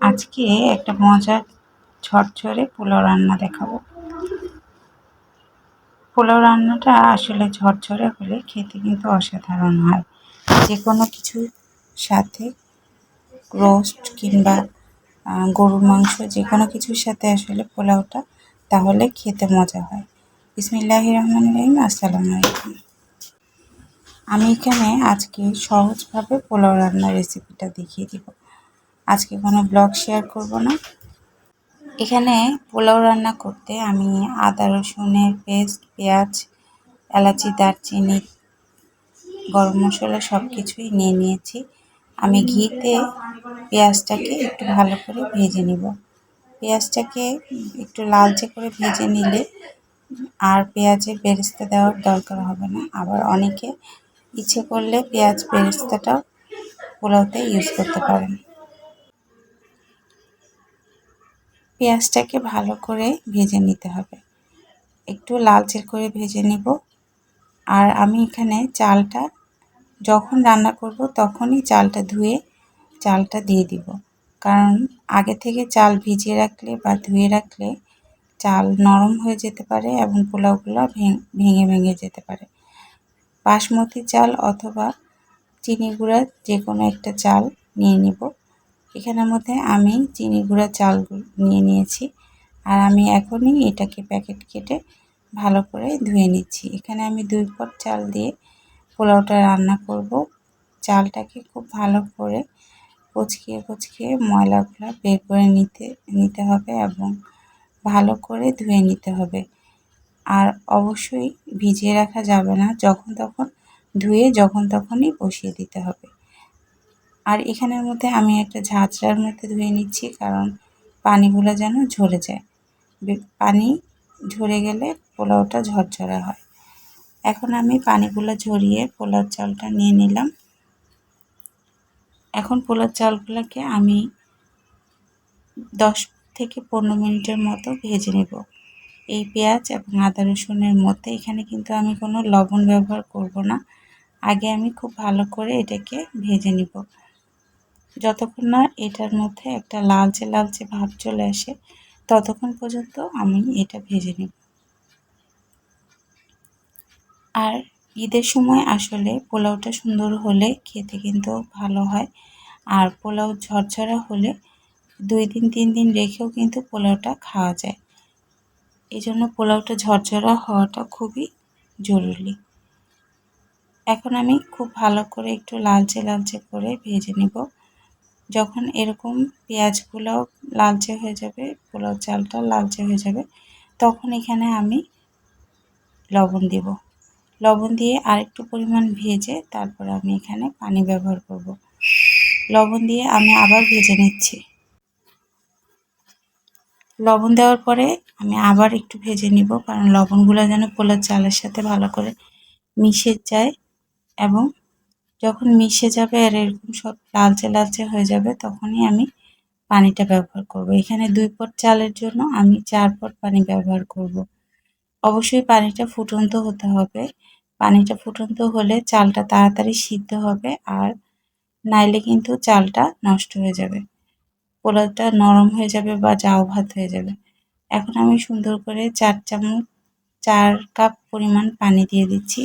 আজকে একটা মজার ঝরঝরে পোলাও রান্না দেখাবো। পোলাও রান্নাটা আসলে ঝরঝরে হলে খেতে কিন্তু অসাধারণ হয়। যে কোনো কিছুর সাথে রোস্ট কিংবা গরুর মাংস যে কোনো কিছুর সাথে আসলে পোলাওটা, তাহলে খেতে মজা হয়। বিসমিল্লাহ রহমান রহিম, আসসালামু আলাইকুম। আমি এখানে আজকে সহজভাবে পোলাও রান্নার রেসিপিটা দেখিয়ে দিব। আজকে কোনো ব্লগ শেয়ার করব না। এখানে পোলাও রান্না করতে আমি আদা, রসুনের পেস্ট, পেঁয়াজ, এলাচি, দারচিনি, গরম মশলা সব কিছুই নিয়ে নিয়েছি। আমি ঘিতে পেঁয়াজটাকে একটু ভালো করে ভেজে নিব। পেঁয়াজটাকে একটু লালচে করে ভেজে নিলে আর পেঁয়াজের বেরেস্তা দেওয়ার দরকার হবে না। আবার অনেকে ইচ্ছে করলে পেঁয়াজ বেরেস্তাটাও পোলাওতে ইউজ করতে পারেন। পেঁয়াজটাকে ভালো করে ভেজে নিতে হবে। একটু লালচে করে ভেজে নিব। আর আমি এখানে চালটা যখন রান্না করব তখনই চালটা ধুয়ে চালটা দিয়ে দিব। কারণ আগে থেকে চাল ভিজিয়ে রাখলে বা ধুয়ে রাখলে চাল নরম হয়ে যেতে পারে এবং পোলাওগুলো ভেঙে ভেঙে যেতে পারে। বাসমতি চাল অথবা চিনি গুঁড়া যে কোনো একটা চাল নিয়ে নিব। এখানের মধ্যে আমি চিনি গুঁড়া চাল নিয়ে নিয়েছি। আর আমি এখনই এটাকে প্যাকেট কেটে ভালো করে ধুয়ে নিচ্ছি। এখানে আমি দুই পট চাল দিয়ে পোলাওটা রান্না করব। চালটাকে খুব ভালো করে কচকিয়ে কচকিয়ে ময়লাগুলো বের করে নিতে নিতে হবে এবং ভালো করে ধুয়ে নিতে হবে। আর অবশ্যই ভিজিয়ে রাখা যাবে না। যখন তখন ধুয়ে যখন তখনই বসিয়ে দিতে হবে। আর এখানের মধ্যে আমি একটা ঝাঁঝরার মধ্যে ধুয়ে নিচ্ছি, কারণ পানিগুলো যেন ঝরে যায়। পানি ঝরে গেলে পোলাওটা ঝরঝরা হয়। এখন আমি পানিগুলো ঝরিয়ে পোলার চালটা নিয়ে নিলাম। এখন পোলার চালগুলোকে আমি দশ থেকে পনেরো মিনিটের মতো ভেজে নেব। এই পেঁয়াজ এবং আদা রসুনের মধ্যে এখানে কিন্তু আমি কোনো লবণ ব্যবহার করব না। আগে আমি খুব ভালো করে এটাকে ভেজে নিব। যতক্ষণ না এটার মধ্যে একটা লালচে লালচে ভাব চলে আসে, ততক্ষণ পর্যন্ত আমি এটা ভেজে নিব। আর ঈদের সময় আসলে পোলাওটা সুন্দর হলে খেতে কিন্তু ভালো হয়। আর পোলাও ঝরঝরা হলে দুই দিন, তিন দিন রেখেও কিন্তু পোলাওটা খাওয়া যায়। এই জন্য পোলাওটা ঝরঝরা হওয়াটা খুবই জরুরি। এখন আমি খুব ভালো করে একটু লালচে লালচে করে ভেজে নিব। যখন এরকম পেঁয়াজগুলো লালচে হয়ে যাবে পোলাও চালটা লালচে হয়ে যাবে, তখন এখানে আমি লবণ দিব। লবণ দিয়ে আরেকটু পরিমাণ ভেজে তারপর আমি এখানে পানি ব্যবহার করব। লবণ দিয়ে আমি আবার ভেজে নিচ্ছি। লবণ দেওয়ার পরে আমি আবার একটু ভেজে নিব, কারণ লবণগুলো যেন পোলার চালের সাথে ভালো করে মিশে যায় এবং যখন মিশে যাবে আর এরকম সব লালচে লালচে হয়ে যাবে, তখনই আমি পানিটা ব্যবহার করব। এখানে দুই পট চালের জন্য আমি চার পট পানি ব্যবহার করব। অবশ্যই পানিটা ফুটন্ত হতে হবে পানিটা ফুটন্ত হলে চালটা তাড়াতাড়ি সিদ্ধ হবে আর নাইলে কিন্তু চালটা নষ্ট হয়ে যাবে পোলাওটা নরম হয়ে যাবে বা জাউ ভাত হয়ে যাবে এখন আমি সুন্দর করে চার চামচ, চার কাপ পরিমাণ পানি দিয়ে দিচ্ছি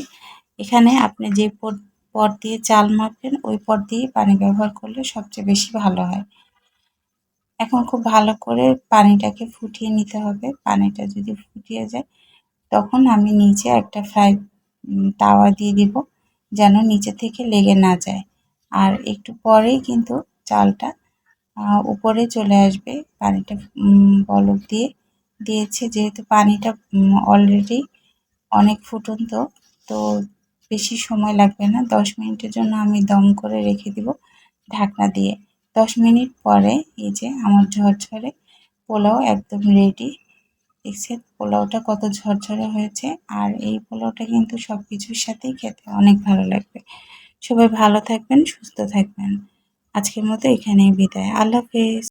এখানে আপনি যে পট দিয়ে চাল মাপবেন ওই পট দিয়ে পানি ব্যবহার করলে সবচেয়ে বেশি ভালো হয়। এখন খুব ভালো করে পানিটাকে ফুটিয়ে নিতে হবে। পানিটা যদি ফুটিয়ে যায়, তখন আমি নিচে একটা ফ্রাই তাওয়া দিয়ে দিব, যেন নিচে থেকে লেগে না যায়। আর একটু পরেই কিন্তু চালটা উপরে চলে আসবে। পানিটা বলক দিয়ে দিয়েছে, যেহেতু পানিটা অলরেডি অনেক ফুটন্ত, তো বেশি সময় লাগবে না, দশ মিনিটের জন্য আমি দম করে রেখে দিব ঢাকনা দিয়ে। দশ মিনিট পরে এই যে আমার ঝরঝরে পোলাও একদম রেডি দেখছেন পোলাওটা কত ঝরঝরে হয়েছে আর এই পোলাওটা কিন্তু সব কিছুর সাথেই খেতে অনেক ভালো লাগবে। সবাই ভালো থাকবেন, সুস্থ থাকবেন। আজকের মতো এখানেই বিদায়। আল্লাহ হাফেজ।